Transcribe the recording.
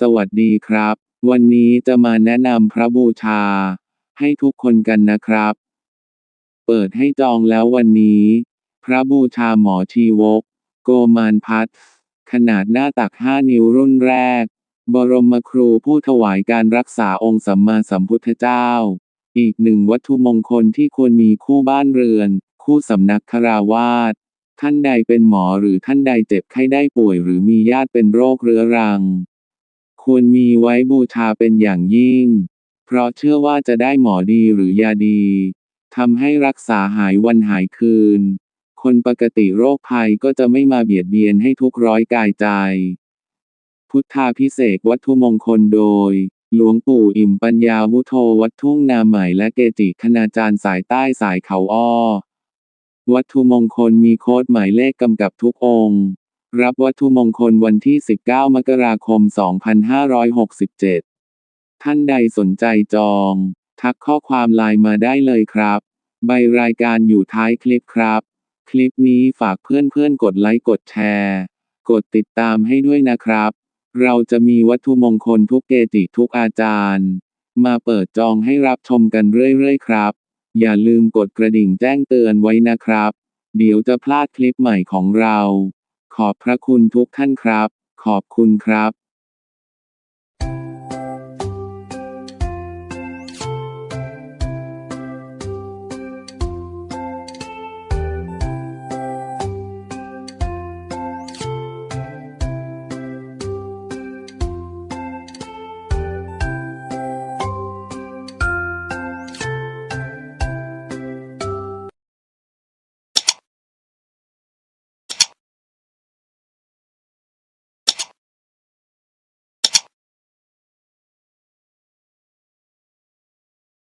สวัสดีครับ วันนี้จะมาแนะนำพระบูชา ให้ทุกคนกันนะครับ เปิดให้จองแล้ววันนี้ พระบูชาหมอชีวก โกมานพัทขนาดหน้าตัก 5 นิ้วรุ่นแรก บรมครูผู้ถวายการรักษาองค์สัมมาสัมพุทธเจ้า อีกหนึ่งวัตถุมงคลที่ควรมีคู่บ้านเรือน คู่สำนักคราวาสท่านใดเป็นหมอหรือท่านใดเจ็บไข้ได้ป่วยหรือมีญาติเป็นโรคเรื้อรัง ควรมีไว้บูชาเป็นอย่างยิ่ง เพราะเชื่อว่าจะได้หมอดีหรือยาดีทำให้รักษาหายวันหายคืน คนปกติโรคภัยก็จะไม่มาเบียดเบียนให้ทุกร้อยกายใจ พุทธาพิเศษวัตถุมงคลโดย หลวงปู่อิ่มปัญญาวุโธวัดทุ่งนาใหม่และเกจิคณาจารย์สายใต้สายเขาอ้อ วัตถุมงคลมีโค้ดหมายเลขกำกับทุกองค์ รับวัตถุมงคลวันที่ 19 มกราคม 2567 ท่านใดสนใจจอง ทักข้อความไลน์มาได้เลยครับ ใบรายการอยู่ท้ายคลิปครับ คลิปนี้ฝากเพื่อนๆ กดไลค์ กดแชร์ กดติดตามให้ด้วยนะครับ เราจะมีวัตถุมงคลทุกเกจิทุกอาจารย์ มาเปิดจองให้รับชมกันเรื่อยๆ ครับ อย่าลืมกดกระดิ่งแจ้งเตือนไว้นะครับ เดี๋ยวจะพลาดคลิปใหม่ของเรา ขอบพระคุณทุกท่านครับ ขอบคุณครับ